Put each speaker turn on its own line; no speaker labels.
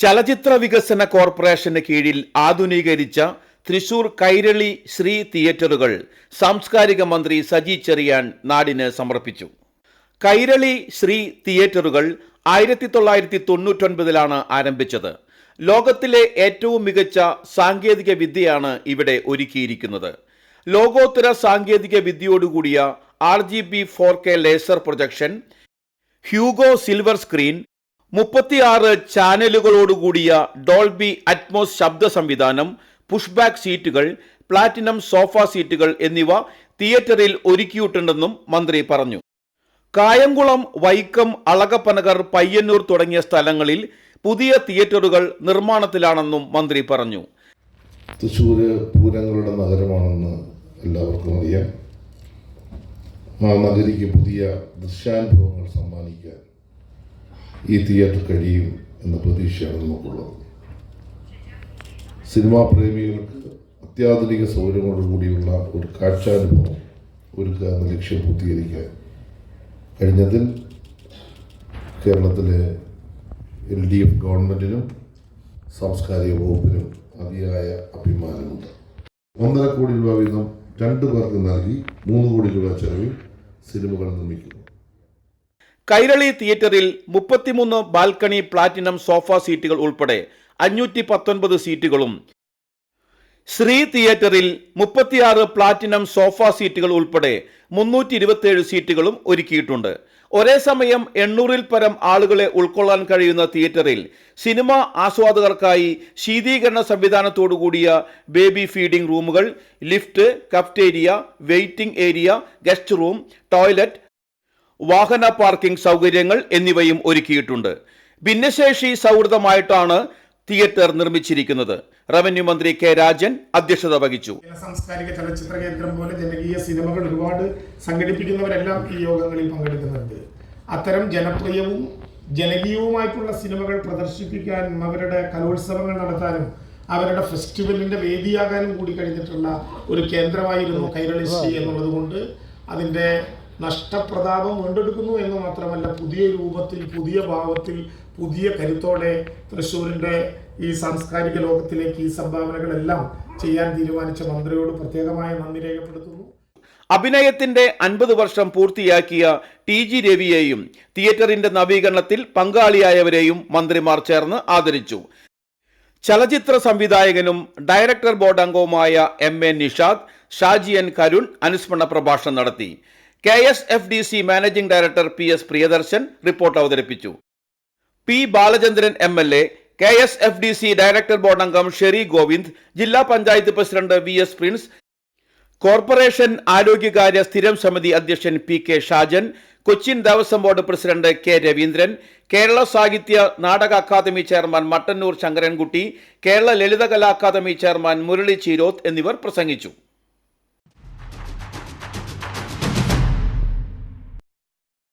ചലച്ചിത്ര വികസന കോർപ്പറേഷന് കീഴിൽ ആധുനീകരിച്ച തൃശൂർ കൈരളി ശ്രീ തിയേറ്ററുകൾ സാംസ്കാരിക മന്ത്രി സജി ചെറിയാൻ നാടിന് സമർപ്പിച്ചു. കൈരളി ശ്രീ തിയേറ്ററുകൾ ആയിരത്തി തൊള്ളായിരത്തി തൊണ്ണൂറ്റൊൻപതിലാണ് ആരംഭിച്ചത്. ലോകത്തിലെ ഏറ്റവും മികച്ച സാങ്കേതിക വിദ്യയാണ് ഇവിടെ ഒരുക്കിയിരിക്കുന്നത്. ലോകോത്തര സാങ്കേതിക വിദ്യയോടുകൂടിയ R G B four K laser projection Hugo silver screen മുപ്പത്തിയാറ് ചാനലുകളോടുകൂടിയ ഡോൾബി അറ്റ്മോസ് ശബ്ദ സംവിധാനം പുഷ്ബാക്ക് സീറ്റുകൾ പ്ലാറ്റിനം സോഫ സീറ്റുകൾ എന്നിവ തിയേറ്ററിൽ ഒരുക്കിയിട്ടുണ്ടെന്നും മന്ത്രി പറഞ്ഞു. കായംകുളം വൈക്കം അളകപ്പനകർ പയ്യന്നൂർ തുടങ്ങിയ സ്ഥലങ്ങളിൽ പുതിയ തിയേറ്ററുകൾ നിർമ്മാണത്തിലാണെന്നും മന്ത്രി പറഞ്ഞു.
തൃശ്ശൂർ പൂരങ്ങളുടെ നഗരമാണെന്ന് എല്ലാവർക്കും അറിയാം. ആ നഗരിക്ക് പുതിയ ദൃശ്യാനുഭവങ്ങൾ സമ്മാനിക്കാൻ ഈ തിയേറ്റർ കഴിയും എന്ന പ്രതീക്ഷയാണ് നമുക്കുള്ളത്. സിനിമാ പ്രേമികൾക്ക് അത്യാധുനിക സൗകര്യങ്ങളോട് കൂടിയുള്ള ഒരു കാഴ്ചാനുഭവം ഒരുക്കുക എന്ന ലക്ഷ്യം പൂർത്തീകരിക്കാൻ കഴിഞ്ഞതിൽ കേരളത്തിലെ എൽ ഡി എഫ് ഗവൺമെന്റിനും സാംസ്കാരിക വകുപ്പിനും അതിയായ അഭിമാനമുണ്ട്. ഒന്നര കോടി രൂപ വീതം രണ്ട് പേർക്ക് നൽകി മൂന്ന് കോടി രൂപ ചെലവിൽ സിനിമകൾ നിർമ്മിക്കുന്നു.
കൈരളി തിയേറ്ററിൽ മുപ്പത്തിമൂന്ന് ബാൽക്കണി പ്ലാറ്റിനം സോഫ സീറ്റുകൾ ഉൾപ്പെടെ അഞ്ഞൂറ്റി പത്തൊൻപത് സീറ്റുകളും. ശ്രീ തിയേറ്ററിൽ മുപ്പത്തിയാറ് പ്ലാറ്റിനം സോഫ സീറ്റുകൾ ഉൾപ്പെടെ മുന്നൂറ്റി ഇരുപത്തിയേഴ് സീറ്റുകളും ഒരുക്കിയിട്ടുണ്ട്. ഒരേ സമയം എണ്ണൂറിൽ പരം ആളുകളെ ഉൾക്കൊള്ളാൻ കഴിയുന്ന തിയേറ്ററിൽ സിനിമ ആസ്വാദകർക്കായി ശീതീകരണ സംവിധാനത്തോടുകൂടിയ ബേബി ഫീഡിംഗ് റൂമുകൾ lift cafeteria waiting area guest room toilet വാഹന പാർക്കിംഗ് സൗകര്യങ്ങൾ എന്നിവയും ഒരുക്കിയിട്ടുണ്ട്. ഭിന്നശേഷി സൗഹൃദമായിട്ടാണ് തിയേറ്റർ നിർമ്മിച്ചിരിക്കുന്നത്. റവന്യൂ മന്ത്രി കെ രാജൻ അധ്യക്ഷത വഹിച്ചു.
സാംസ്കാരിക ചലച്ചിത്ര കേന്ദ്രം പോലെ ജനകീയ സിനിമകൾ ഒരുപാട് സംഘടിപ്പിക്കുന്നവരെല്ലാം ഈ യോഗങ്ങളിൽ പങ്കെടുക്കുന്നുണ്ട്. അത്തരം ജനപ്രിയവും ജനകീയവുമായിട്ടുള്ള സിനിമകൾ പ്രദർശിപ്പിക്കാനും അവരുടെ കലോത്സവങ്ങൾ നടത്താനും അവരുടെ ഫെസ്റ്റിവലിന്റെ വേദിയാകാനും കൂടി കഴിഞ്ഞിട്ടുള്ള ഒരു കേന്ദ്രമായിരുന്നു കൈരളി ശ്രീ എന്നുള്ളത് കൊണ്ട് അതിന്റെ നഷ്ടപ്രതാപം വീണ്ടെടുക്കുന്നു എന്ന് മാത്രമല്ല പുതിയ രൂപത്തിൽ പുതിയ ഭാവത്തിൽ പുതിയ കരുത്തോടെ തൃശ്ശൂരിന്റെ ഈ സാംസ്കാരിക ലോകത്തിലേക്ക് ഈ സംഭാവനകളെല്ലാം ചെയ്യാൻ തീരുമാനിച്ച മന്ത്രിയോട് പ്രത്യേകമായ നന്ദി രേഖപ്പെടുത്തുന്നു.
അഭിനയത്തിന്റെ അൻപത് വർഷം പൂർത്തിയാക്കിയ ടി ജി രവിയെയും തിയേറ്ററിന്റെ നവീകരണത്തിൽ പങ്കാളിയായവരെയും മന്ത്രിമാർ ചേർന്ന് ആദരിച്ചു. ചലച്ചിത്ര സംവിധായകനും ഡയറക്ടർ ബോർഡ് അംഗവുമായ M A Nishad Shaji N Karun അനുസ്മരണ പ്രഭാഷണം നടത്തി. K S F D C managing director P S Priyadarshan report അവതരിപ്പിച്ചു. P Balachandran M L A K S F D C director board അംഗം Sherry Govind ജില്ലാ panchayat president V S Prince corporation ആരോഗ്യകാര്യ സ്ഥിരം സമിതി അധ്യക്ഷൻ P K Shajan Cochin Devaswom board president K Raveendran Kerala സാഹിത്യ നാടക academy chairman Mattannur Sankarankutty Kerala Lalithakala academy chairman Murali Cheeroth എന്നിവർ പ്രസംഗിച്ചു.